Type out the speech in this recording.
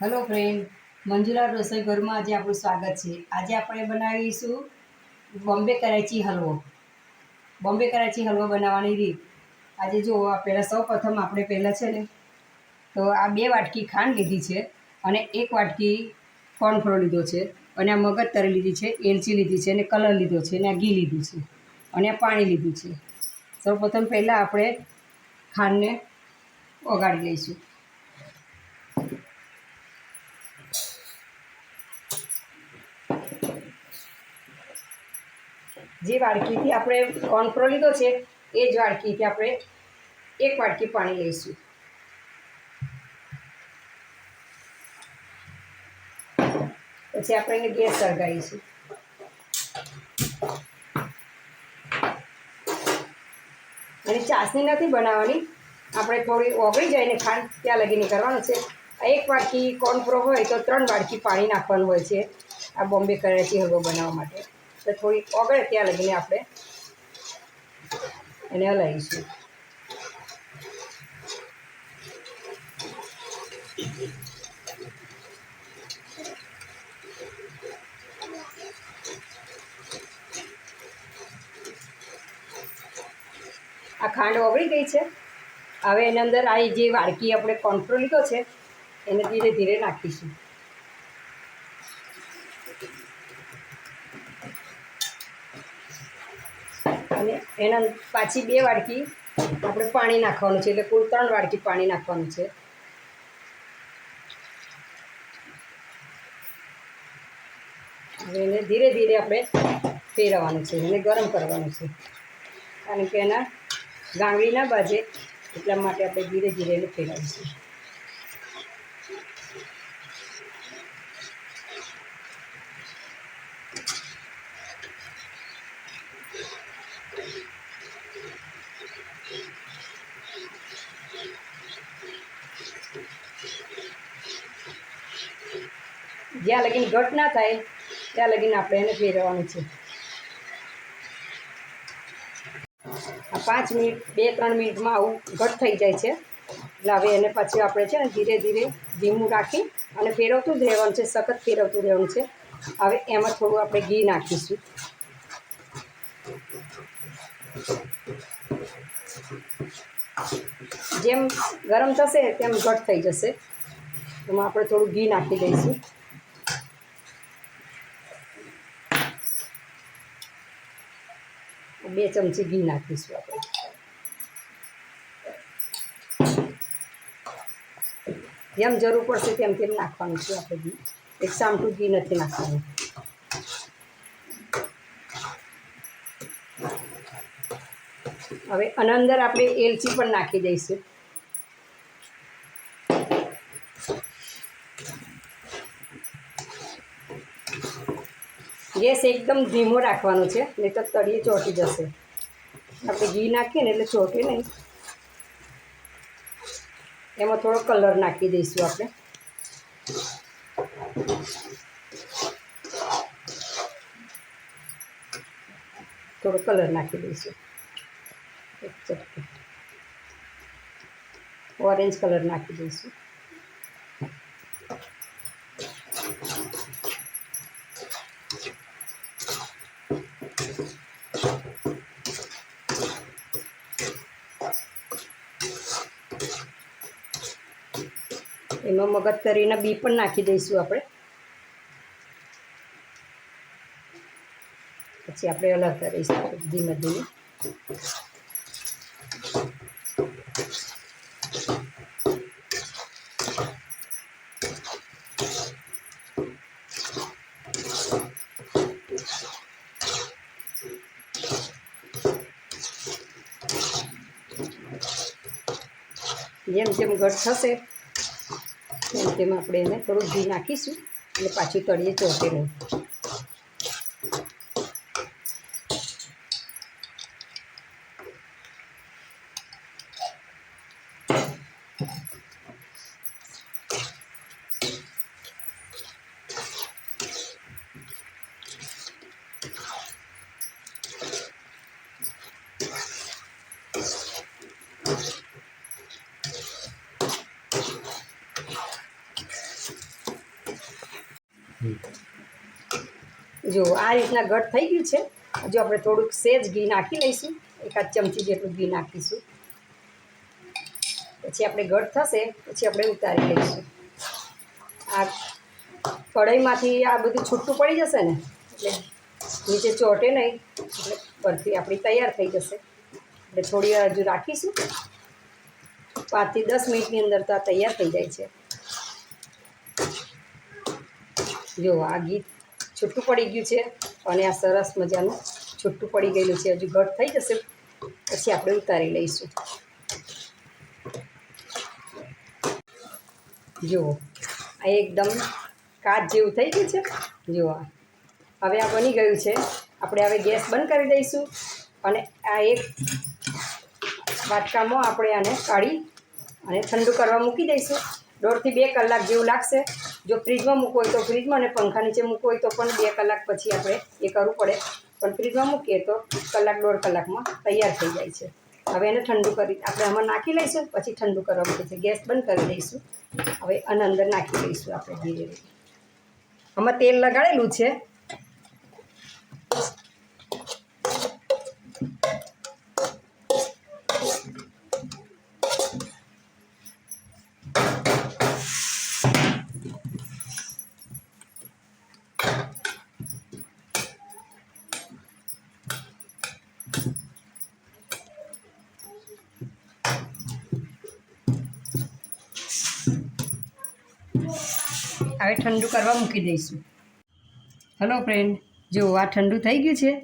Hello friend Manjula રસોઈ ઘરમાં આજે આપણું સ્વાગત છે. આજે આપણે બનાવીશું બોમ્બે કરાચી હલવો. બોમ્બે કરાચી હલવો બનાવવાની રીત. આજે જો પહેલાં સૌ પ્રથમ આપણે પહેલાં છે ને, તો આ બે વાટકી ખાંડ લીધી છે અને એક વાટકી કોર્નફ્લોર લીધો છે અને આ મગજ તરી લીધી છે, એલચી લીધી છે અને કલર લીધો છે અને આ ઘી લીધું છે અને આ પાણી લીધું છે. સૌપ્રથમ પહેલાં આપણે ખાંડને ઓગાળી લઈશું. જે વાડકીથી આપણે કોર્નફ્લો લીધો છે, એ જ વાડકીથી આપણે એક વાડકી પાણી લઈશું. પછી આપણે એને ગેસ સળગાવીશું. અને ચાસણી નથી બનાવવાની, આપણે થોડી ઓગળી જાય ને ખાંડ ત્યાં લગીને કરવાનું છે. એક વાડકી કોર્નફ્લો હોય તો ત્રણ વાડકી પાણી નાખવાનું હોય છે. આ બોમ્બે કરાચી હલવો બનાવવા માટે. તો થોડી ઓગળે ત્યાં લગીને આપણે એને હલાવીશું. આ ખાંડ ઓગળી ગઈ છે. હવે એની અંદર આ જે વાડકી આપણે કોન્ફ્લો લીધો છે, એને ધીરે ધીરે નાખીશું. અને એના પાછી બે વાડકી આપણે પાણી નાખવાનું છે, એટલે કુલ ત્રણ વાડકી પાણી નાખવાનું છે. હવે એને ધીરે ધીરે આપણે ફેરવવાનું છે, એને ગરમ કરવાનું છે. કારણ કે એના ગાંગડી ના બાજે એટલા માટે આપણે ધીરે ધીરે એને ફેરવીશું. જ્યાં લગીન ઘટ ના થાય, ત્યાં લગીન આપણે એને ફેરવવાનું છે. આ પાંચ મિનિટ, બે, ત્રણ મિનિટમાં આવું ઘટ થઈ જાય છે. એટલે હવે એને પછી આપણે છે ને ધીરે ધીરે ધીમું રાખી અને ફેરવતું જ રહેવાનું છે, સખત ફેરવતું રહેવાનું છે. હવે એમાં થોડું આપણે ઘી નાખીશું. જેમ ગરમ થશે, તેમ ઘટ થઈ જશે. એમાં આપણે થોડું ઘી નાખી દઈશું. બે ચમચી ઘી નાખીશું આપણે. જેમ જરૂર પડશે તેમ તેમ નાખવાનું છે આપણે ઘી. એક સામટું ઘી નથી નાખવાનું. હવે આના અંદર આપણે એલચી પણ નાખી દઈશું. ગેસ એકદમ ધીમો રાખવાનો છે નહીં તો તળીએ ચોંટી જશે આપણે ઘી નાખીએ ને એટલે ચોંટે નહીં એમાં થોડો કલર નાખી દઈશું આપણે થોડો કલર નાખી દઈશું એક ચટકી ઓરેન્જ કલર નાખી દઈશું એમાં મગજ તરીના બી પણ નાખી દઈશું આપણે. પછી આપણે અલગ કરીશું ધીમે ધીમે. જેમ જેમ ઘટ થશે તેમ આપણે એને થોડું ઘી નાખીશું અને પાછું તળીએ ચોંટી નહીં જો આ રીતના ઘટ થઈ ગયું છે. જો આપણે થોડુંક સેજ ઘી નાખી લઈશું. એકાદ ચમચી જેટલું ઘી નાખીશું. પછી આપણે ઘટ થશે, પછી આપણે ઉતારી લઈશું. આ કઢાઈમાંથી આ બધું છૂટું પડી જશે ને, એટલે નીચે ચોટે નહીં, એટલે પરથી આપણી તૈયાર થઈ જશે. એટલે થોડી વાર હજુ રાખીશું. પાંચથી દસ મિનિટની અંદર તો આ તૈયાર થઈ જાય છે. જો આ ઘી છૂટું પડી ગયું છે અને આ સરસ મજાનું છૂટું પડી ગયેલું છે. હજુ ઘટ થઈ જશે. પછી આપણે ઉતારી લઈશું. જુઓ, આ એકદમ કાચ જેવું થઈ ગયું છે. જુઓ હવે આ બની ગયું છે. આપણે હવે ગેસ બંધ કરી દઈશું અને આ એક વાટકામાં આપણે આને કાઢી અને ઠંડુ કરવા મૂકી દઈશું. દોઢથી બે કલાક જેવું લાગશે. જો ફ્રીજમાં મૂકવો હોય તો ફ્રીજમાં અને પંખા નીચે મૂકવો હોય તો પણ બે કલાક પછી આપણે એ કરવું પડે. પણ ફ્રીજમાં મૂકીએ તો કલાક, દોઢ કલાકમાં તૈયાર થઈ જાય છે. હવે એને ઠંડુ કરી, આપણે આમાં નાખી લઈશું, પછી ઠંડુ કરવા પડે છે ગેસ બંધ કરી દઈશું. હવે આના અંદર નાખી દઈશું આપણે ધીરે ધીરે. આમાં તેલ લગાડેલું છે. હવે ઠંડુ કરવા મૂકી દઈશું. હલો ફ્રેન્ડ જો આ ઠંડુ થઈ ગયું છે?